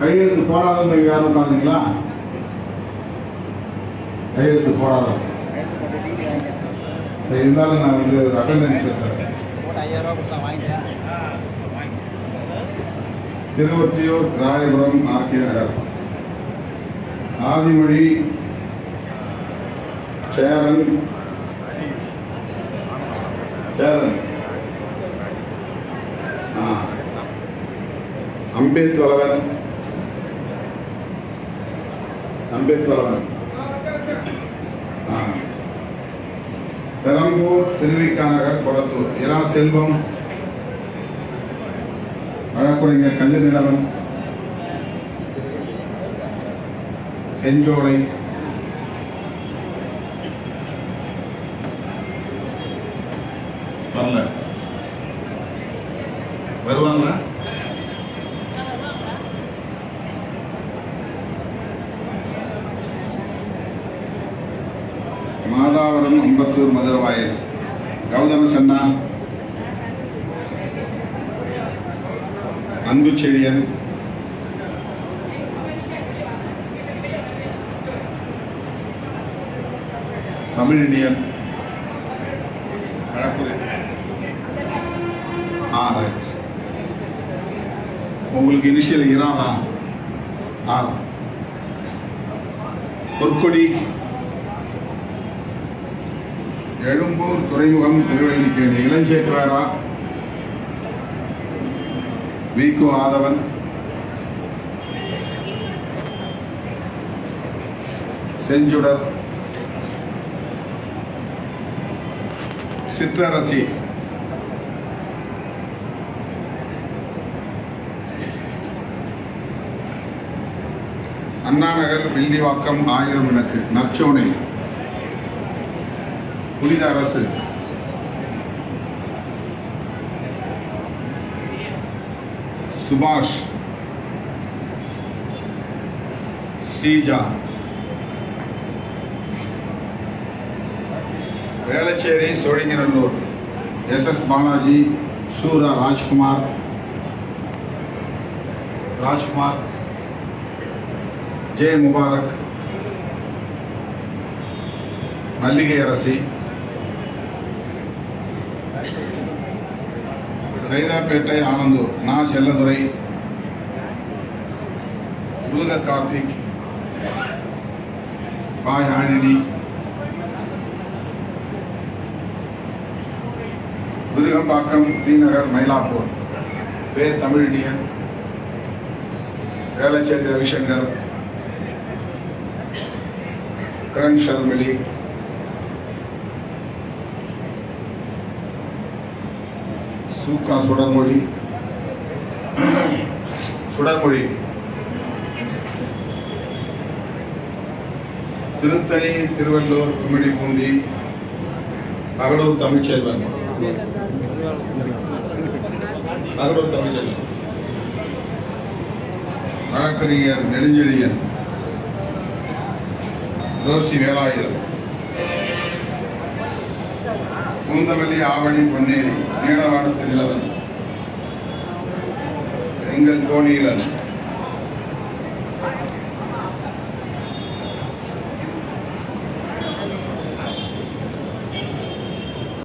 கையெழுத்து போடாதவங்க யாரும் உட்காந்துங்களா கையெழுத்து போடாதவங்க. இருந்தாலும் நான் வந்து அட்டண்டன்ஸ் எடுத்துறேன். திருவொற்றியூர் ராயபுரம் ஆர்கே நகர். ஆதிமொழி சேரன். சேரன். ஆ. அம்பேத்கர் பெரம்பூர் திருவிக்கா நகர் கொளத்தூர். இரா செல்வம். வழக்குரைஞர் கல்வி நிலவன். செஞ்சோலை. வரல. வருவாங்க மாதாவரம் அம்பத்தூர் மதுரவாயல். கௌதம சன்னா அன்பு செழியன் தமிழினியன் ஆ ரைட் உங்களுக்கு இனிஷியல் இராதா ஆ பொற்கொடி எழும்பூர் துறைமுகம் திருவள்ளிக்கேணி வி. கு. ஆதவன். செஞ்சுடர். சிற்றரசி. அண்ணாநகர் வில்லிவாக்கம் ஆயிரம் விளக்கு நற்சோனை புனித அரசு. சுபாஷ். ஸ்ரீஜா. வேளச்சேரி சோழிங்கநல்லூர். எஸ். எஸ். பாலாஜி சூரா ராஜ்குமார். ராஜ்குமார். ஜே முபாரக் மல்லிகை அரசி சைதாப்பேட்டை ஆனந்தூர் நான் செல்லதுரை ரூதர் கார்த்திக் பாய் ஆழினி விருகம்பாக்கம் தீநகர் மயிலாப்பூர் பே. தமிழினியன் வேளச்சேரி ரவிசங்கர் கிரண் ஷர்மிளி சூக்கா சுடர்மொழி சுடர்மொழி திருத்தணி திருவள்ளூர் குமிடி பூண்டி அகடூர் தமிழ்ச்செல்வன். அகடூர் தமிழ்ச்செல்வன். வழக்கறிஞர் நெடுஞ்செழியன். ரோசி வேலாயுதம். பூந்தமல்லி ஆவணி பொன்னேரி நீளவானத்து நிலவன் எங்கள் கோணியிலன்.